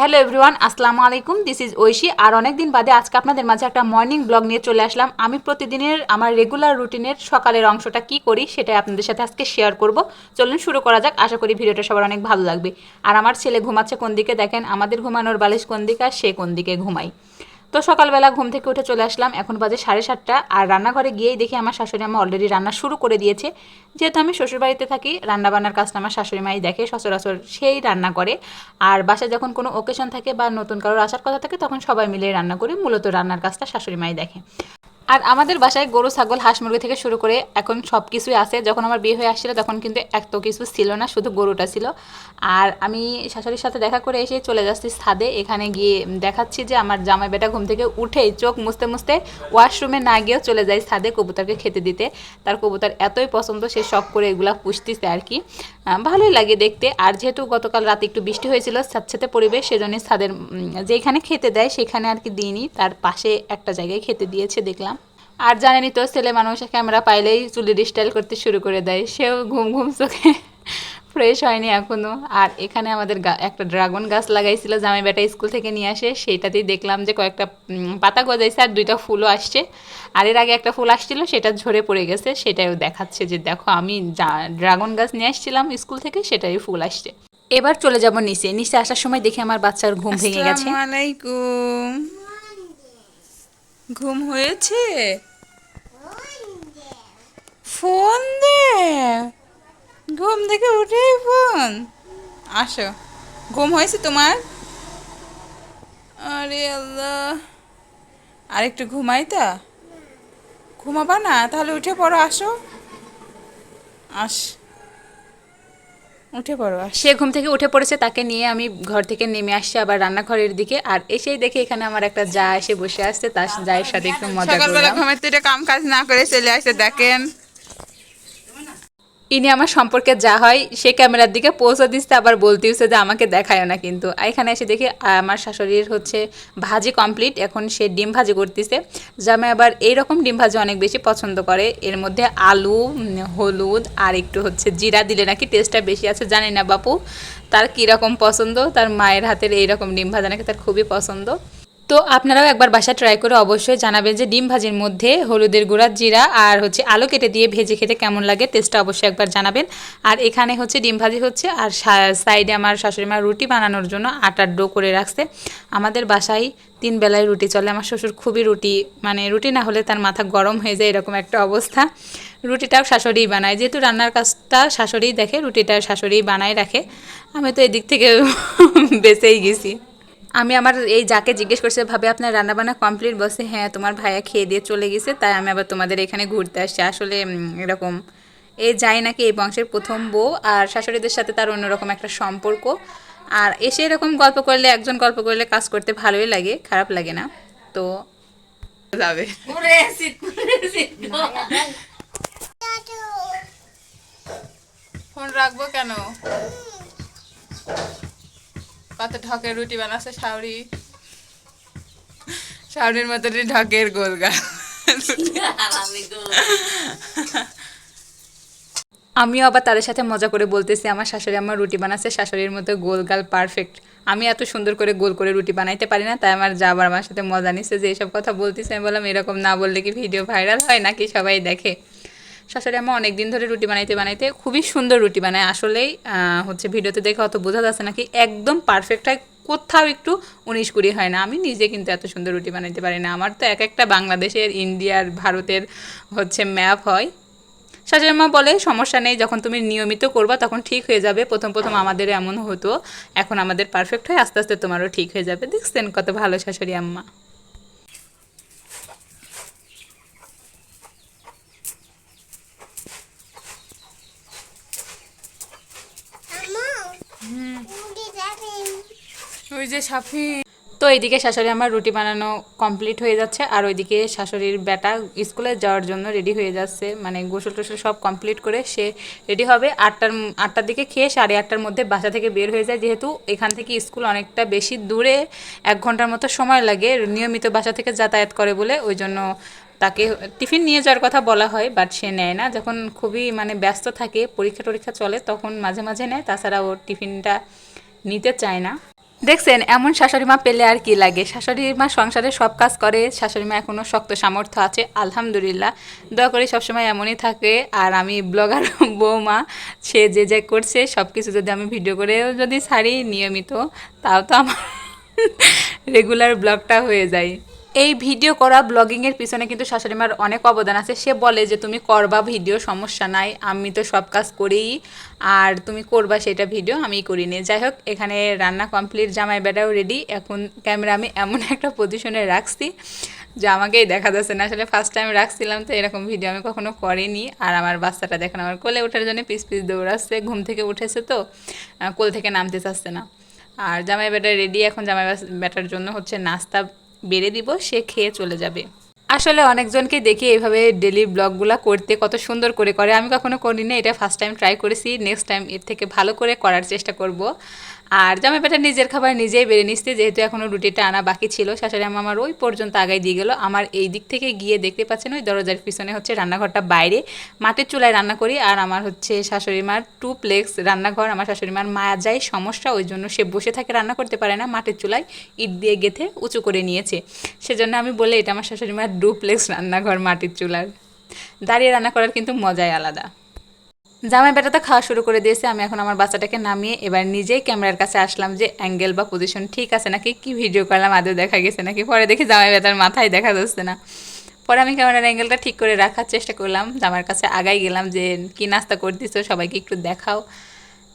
Hello everyone আসসালামু আলাইকুম। This is Oishi আর অনেকদিন বাদে আজকে আপনাদের মাঝে একটা মর্নিং ব্লগ নিয়ে চলে আসলাম। আমি প্রতিদিনের আমার রেগুলার রুটিনের সকালের অংশটা কি করি সেটাই আপনাদের সাথে আজকে শেয়ার করব। চলুন শুরু করা যাক। আশা করি ভিডিওটা সবার অনেক ভালো লাগবে। আর আমার ছেলে ঘুমাচ্ছে কোন দিকে? দেখেন, আমাদের ঘুমানোর বালিশ কোন দিকে আর সে কোন দিকে ঘুমাই তো সকালবেলা ঘুম থেকে উঠে চলে আসলাম। এখন বাজে সাড়ে সাতটা। আর রান্নাঘরে গিয়েই দেখি আমার শাশুড়ি আমার অলরেডি রান্না শুরু করে দিয়েছে। যেহেতু আমি শ্বশুরবাড়িতে থাকি, রান্নাবান্নার কাজটা আমার শাশুড়ি মাই দেখে, সচরাচর সেই রান্না করে। আর বাসায় যখন কোনো ওকেশন থাকে বা নতুন কারোর আসার কথা থাকে, তখন সবাই মিলে রান্না করি। মূলত রান্নার কাজটা শাশুড়ি মাই দেখে। আর আমাদের বাসায় গরু, ছাগল, হাঁস মুরগি থেকে শুরু করে এখন সব কিছুই আছে। যখন আমার বিয়ে হয়ে আসছিল তখন কিন্তু এত কিছু ছিল না, শুধু গরুটা ছিল। আর আমি শাশুড়ির সাথে দেখা করে এসে চলে যাচ্ছি ছাদে। এখানে গিয়ে দেখাচ্ছি যে আমার জামাই বেটা ঘুম থেকে উঠেই চোখ মুছতে মুছতে ওয়াশরুমে না গিয়েও চলে যায় ছাদে কবুতরকে খেতে দিতে। তার কবুতর এতই পছন্দ, সে শখ করে এগুলা পুষতেছে আর কি। ভালোই লাগে দেখতে। আর যেহেতু গতকাল রাতে একটু বৃষ্টি হয়েছিল স্যাঁতস্যাঁতে পরিবেশ, সেজন্য ছাদের যেখানে খেতে দেয় সেখানে আর কি দিইনি। তার পাশে একটা জায়গায় খেতে দিয়েছে, দেখলাম। আর জানেনই তো, ছেলে মানুষ ক্যামেরা পাইলেই চুলির স্টাইল করতে শুরু করে দেয়। সেও ঘুম ঘুম চোখে ফ্রেশ হয়নি এখনও। আর এখানে আমাদের একটা ড্রাগন গাছ লাগাইছিল, জামাই বেটা স্কুল থেকে নিয়ে আসে। সেইটাতেই দেখলাম যে কয়েকটা পাতা গজাইছে আর দুইটা ফুলও আসছে। আর এর আগে একটা ফুল আসছিল, সেটা ঝরে পড়ে গেছে। সেটাও দেখাচ্ছে যে দেখো, আমি ড্রাগন গাছ নিয়ে আসছিলাম স্কুল থেকে সেটাই ফুল আসছে। এবার চলে যাব নিচে। নিচে আসার সময় দেখি আমার বাচ্চার ঘুম ভেঙে গেছে। ঘুম হয়েছে? ফোন দে। ঘুম থেকে উঠে ফোন। আসো। ঘুম হয়েছে তোমার? আরে আল্লাহ। আর একটু ঘুমাই তা? ঘুমাবা না তাহলে উঠে পড়ো আসো। আস। উঠে পড়ো সে ঘুম থেকে উঠে পড়েছে তাকে নিয়ে আমি ঘর থেকে নেমে আসছি আবার রান্নাঘরের দিকে আর এসেই দেখে এখানে আমার একটা যা এসে বসে আসছে তার যায়ের সাথে একটু মজা করলাম। ঘুমের থেকে কাম কাজ না করে চলে আসে দেখেন। ইনি আমার সম্পর্কে যা হয়, সে ক্যামেরার দিকে পৌঁছে দিচ্ছে আবার বলতে বলতেছে যে আমাকে দেখায় না কিন্তু। এখানে এসে দেখি, আমার শাশুড়ির হচ্ছে ভাজি কমপ্লিট এখন সে ডিম ভাজি করতেছে। জামাই আবার এইরকম ডিম ভাজি অনেক বেশি পছন্দ করে। এর মধ্যে আলু, হলুদ, আর একটু হচ্ছে জিরা দিলে নাকি টেস্টটা বেশি আছে, জানি না বাপু। তার কীরকম পছন্দ? তার মায়ের হাতের এইরকম ডিম ভাজা নাকি তার খুবই পছন্দ। তো আপনারাও একবার বাসা ট্রাই করে অবশ্যই জানাবেন যে ডিম ভাজির মধ্যে হলুদের গুঁড়া, জিরা আর হচ্ছে আলু কেটে দিয়ে ভেজে খেতে কেমন লাগে টেস্টটা অবশ্যই একবার জানাবেন। আর এখানে হচ্ছে ডিম ভাজি হচ্ছে আর সাইডে আমার শাশুড়ি মা রুটি বানানোর জন্য আটার ডো করে রাখছে। আমাদের বাসায় তিন বেলায় রুটি চলে, আমার শ্বশুর খুবই রুটি মানে রুটি না হলে তার মাথা গরম হয়ে যায় এরকম একটা অবস্থা। রুটিটাও শাশুড়িই বানায়, যেহেতু রান্নার কাজটা শাশুড়িই দেখে, রুটিটা শাশুড়িই বানায় রাখে, আমি তো এদিক থেকে বেঁচেই গেছি। আমি আমার এই যাকে জিজ্ঞেস করছে, ভাবে, আপনার রান্নাবান্না কমপ্লিট বসে হ্যাঁ তোমার ভাইয়া খেয়ে দিয়ে চলে গেছে, তাই আমি আবার তোমাদের এখানে ঘুরতে আসছি। আসলে এরকম। এই যাই নাকি এই বংশের প্রথম বউ আর শাশুড়িদের সাথে তার অন্যরকম একটা সম্পর্ক। আর এসে এরকম গল্প করলে, একজন গল্প করলে কাজ করতে ভালোই লাগে, খারাপ লাগে না। তো যাবে। ফোন রাখব কেন? কত ঢকের রুটি বানাচ্ছে শাউরি। শাউরির মতো ঢকের গোলগা আমিও আবার তাদের সাথে মজা করে বলতেছি, আমার শাশুড়ি আমার রুটি বানাচ্ছে, শাশুড়ির মতো গোল গাল পারফেক্ট আমি এত সুন্দর করে গোল করে রুটি বানাইতে পারি না, তাই আমার যা আবার আমার সাথে মজা নিচ্ছে, যে এসব কথা বলতেছে, আমি বললাম, এরকম না বললে কি ভিডিও ভাইরাল হয় নাকি? সবাই দেখে। শাশুড়ি আমার অনেক দিন ধরে রুটি বানাইতে বানাইতে খুবই সুন্দর রুটি বানায়। আসলেই হচ্ছে ভিডিওতে দেখে অত বোঝা যাচ্ছে নাকি একদম পারফেক্ট হয়, কোথাও একটু উনিশ কুড়ি হয় না। আমি নিজে কিন্তু এত সুন্দর রুটি বানাইতে পারি না। আমার তো এক একটা বাংলাদেশের, ইন্ডিয়ার, ভারতের হচ্ছে ম্যাপ হয়। শাশুড়ি মা বলে, সমস্যা নেই, যখন তুমি নিয়মিত করবা তখন ঠিক হয়ে যাবে। প্রথম প্রথম আমাদের এমন হতো। এখন আমাদের পারফেক্ট হয়, আস্তে আস্তে তোমারও ঠিক হয়ে যাবে। দেখছেন কত ভালো শাশুড়ি আম্মা ওই যে সাফি। তো এইদিকে শাশুড়ি আমার রুটি বানানো কমপ্লিট হয়ে যাচ্ছে, আর ওইদিকে শাশুড়ির বেটা স্কুলে যাওয়ার জন্য রেডি হয়ে যাচ্ছে। মানে গোসল টোসল সব কমপ্লিট করে সে রেডি হবে। আটটার আটটার দিকে খেয়ে সাড়ে আটটার মধ্যে বাসা থেকে বের হয়ে যায়। যেহেতু এখান থেকে স্কুল অনেকটা বেশি দূরে, এক ঘণ্টার মতো সময় লাগে নিয়মিত বাসা থেকে যাতায়াত করে বলে। ওই জন্য তাকে টিফিন নিয়ে যাওয়ার কথা বলা হয় বাট সে নেয় না। যখন খুবই মানে ব্যস্ত থাকে পরীক্ষা টরীক্ষা চলে, তখন মাঝে মাঝে নেয়। তাছাড়া ও টিফিনটা নিতে চায় না। দেখছেন, এমন শাশুড়ি মা পেলে আর কি লাগে? শাশুড়ি মা সংসারে সব কাজ করে শাশুড়ি মা এখনও শক্ত সামর্থ্য আছে, আলহামদুলিল্লাহ। দয়া করি সবসময় এমনই থাকে। আর আমি ব্লগার, বৌমা, সে যে যে করছে সব কিছু যদি আমি ভিডিও করেও যদি ছাড়ি নিয়মিত, তাও তো আমার রেগুলার ব্লগটা হয়ে যায়। এই ভিডিও করা ব্লগিংয়ের পিছনে কিন্তু শাশুড়ি মার অনেক অবদান আছে। সে বলে যে, তুমি করবা ভিডিও, সমস্যা নাই, আমি তো সব কাজ করি আর তুমি করবা সেটা ভিডিও আমি করি করিনি যাই হোক, এখানে রান্না কমপ্লিট জামাই বেটাও রেডি এখন ক্যামেরা আমি এমন একটা পজিশনে রাখছি যে, আমাকেই দেখা যাচ্ছে না। আসলে ফার্স্ট টাইম রাখছিলাম, তো এরকম ভিডিও আমি কখনো করিনি। আর আমার বাচ্চাটা দেখেন, আমার কোলে ওঠার জন্য পিস পিস দৌড়াচ্ছে, ঘুম থেকে উঠেছে তো কোল থেকে নামতে চাচ্ছে না। আর জামাই বেটা রেডি এখন জামাই বেটার জন্য হচ্ছে নাস্তা বেড়ে দিব, সে খেয়ে চলে যাবে। আসলে অনেকজনকে দেখি এইভাবে ডেলি ব্লগগুলো করতে কত সুন্দর করে করে। আমি কখনো করি না এটা ফার্স্ট টাইম ট্রাই করেছি। নেক্সট টাইম এর থেকে ভালো করে করার চেষ্টা করব। আর জামাই বেটা নিজের খাবার নিজেই বেড়ে নিচ্ছে, যেহেতু এখনও রুটিটা আনা বাকি ছিল। শাশুড়ি আম্মা আমার ওই পর্যন্ত আগাই দিয়ে গেল। আমার এই দিক থেকে গিয়ে দেখতে পাচ্ছেন, ওই দরজার পিছনে হচ্ছে রান্নাঘরটা বাইরে। মাটির চুলায় রান্না করি আর আমার হচ্ছে শাশুড়ি মার টু প্লেক্স রান্নাঘর। আমার শাশুড়ি মার মায়া যায় সমস্যা, ওই জন্য সে বসে থাকে, রান্না করতে পারে না। মাটির চুলায় ইট দিয়ে গেথে উঁচু করে নিয়েছে। সেজন্য আমি বলে এটা আমার শাশুড়ি মার ডুপ্লেক্স রান্নাঘর মাটির চুলার। দাঁড়িয়ে রান্না করার কিন্তু মজাই আলাদা। জামাই বেটা তো খাওয়া শুরু করে দিয়েছে, আমি এখন আমার বাচ্চাটাকে নামিয়ে এবার নিজেই ক্যামেরার কাছে আসলাম যে, অ্যাঙ্গেল বা পজিশন ঠিক আছে নাকি? কি ভিডিও করলাম? আদৌ দেখা গেছে নাকি? পরে দেখি জামাই বেটার মাথায় দেখা যাচ্ছে না। পরে আমি ক্যামেরার অ্যাঙ্গেলটা ঠিক করে রাখার চেষ্টা করলাম জামার কাছে আগাই গেলাম যে, কি নাস্তা করতেছো? সবাইকে একটু দেখাও।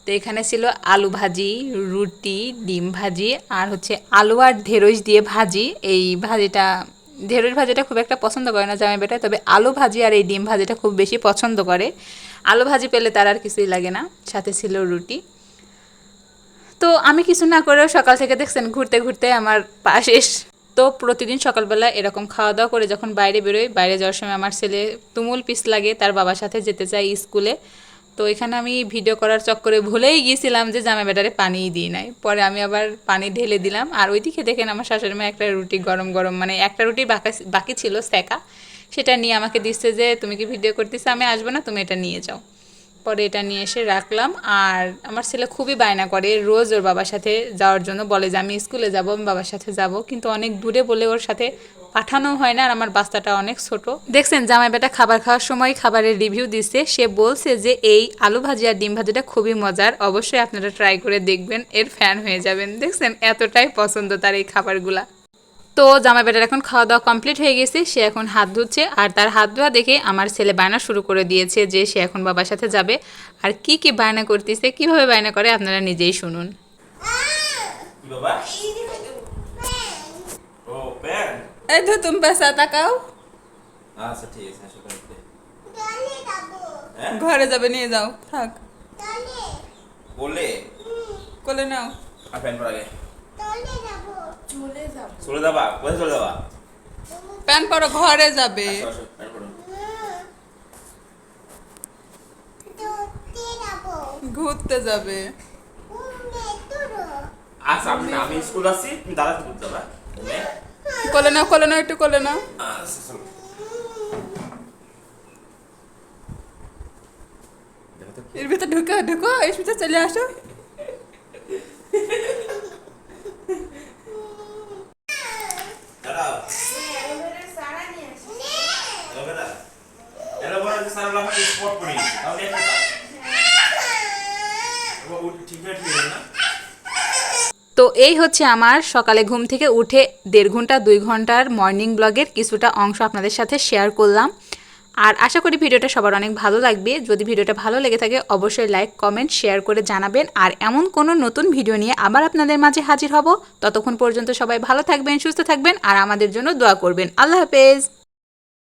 তো এখানে ছিল আলু ভাজি, রুটি, ডিম ভাজি আর হচ্ছে আলু আর ঢেঁড়স দিয়ে ভাজি। এই ভাজিটা, ঢেঁড়স ভাজিটা খুব একটা পছন্দ করে না জামাই বেটা, তবে আলু ভাজি আর এই ডিম ভাজিটা খুব বেশি পছন্দ করে। আলু ভাজি পেলে তার আর কিছুই লাগে না, সাথে ছিল রুটি। তো আমি কিছু না করেও সকাল থেকে দেখছেন ঘুরতে ঘুরতে আমার পা শেষ। তো প্রতিদিন সকালবেলা এরকম খাওয়া দাওয়া করে যখন বাইরে বেরোই, বাইরে যাওয়ার সময় আমার ছেলে তুমুল পিস লাগে, তার বাবার সাথে যেতে চাই স্কুলে। তো এখানে আমি ভিডিও করার চক্করে ভুলেই গিয়েছিলাম যে জামা বেটারে পানিই দিই নাই। পরে আমি আবার পানি ঢেলে দিলাম। আর ওইদিকে দেখেন আমার শাশুড়ি মা একটা রুটি গরম গরম মানে একটা রুটি বাকা- বাকি ছিল সেকা সেটা নিয়ে আমাকে দিচ্ছে যে, তুমি কি ভিডিও করতেছো? আমি আসব না, তুমি এটা নিয়ে যাও। পরে এটা নিয়ে এসে রাখলাম। আর আমার ছেলে খুবই বায়না করে, রোজ ওর বাবার সাথে যাওয়ার জন্য বলে যে, আমি স্কুলে যাব, আমি বাবার সাথে যাব। কিন্তু অনেক দূরে বলে ওর সাথে পাঠানো হয় না আর আমার বাচ্চাটা অনেক ছোট। দেখছেন জামাই বেটা খাবার খাওয়ার সময় খাবারের রিভিউ দিচ্ছে সে বলছে যে এই আলু ভাজি আর ডিম ভাজিটা খুবই মজার। অবশ্যই আপনারা ট্রাই করে দেখবেন এর ফ্যান হয়ে যাবেন। দেখছেন এতটাই পছন্দ তার এই খাবারগুলা। তো জামা বেটার এখন খাওয়া দাওয়া কমপ্লিট হয়ে গেছে। সে এখন হাত ধুচ্ছে আর তার হাত ধোয়া দেখে আমার ছেলে বায়না শুরু করে দিয়েছে যে সে এখন বাবার সাথে যাবে। আর কি কি বায়না করতেছে কীভাবে বায়না করে আপনারা নিজেই শুনুন। বাবা? এই তো তুমি পেশা তাকাও আচ্ছা ঠিক আছে আসো ঘরে যাবে নিয়ে যাও থাক বললে কোলে নাও আর প্যান পরা আগে চলে যাবা কোথায় চলে যাবা প্যান পরো ঘরে যাবে আসো আসো ঘুরতে যাবে আচ্ছা আমি আমি স্কুল আসছি তুমি দাদা কি করতে যাবা? কোলে নাও কোলে নাও, একটু কোলে নাও। এর ভিতরে ঢুকো ঢুকো, এর ভিতরে চলে আসো। দাঁড়াও এলো বেটা এলো বড় যে সারা লাফা স্পট পড়ে গেছে তাহলে একটা ও ও ঠিক আছে ঠিক আছে না তো এই হচ্ছে আমার সকালে ঘুম থেকে উঠে দেড় ঘণ্টা, দুই ঘণ্টার মর্নিং ব্লগের কিছুটা অংশ আপনাদের সাথে শেয়ার করলাম। আর আশা করি ভিডিওটা সবার অনেক ভালো লাগবে। যদি ভিডিওটা ভালো লেগে থাকে, অবশ্যই লাইক কমেন্ট শেয়ার করে জানাবেন। আর এমন কোনো নতুন ভিডিও নিয়ে আবার আপনাদের মাঝে হাজির হব। ততক্ষণ পর্যন্ত সবাই ভালো থাকবেন, সুস্থ থাকবেন, আর আমাদের জন্য দোয়া করবেন। আল্লাহ হাফেজ!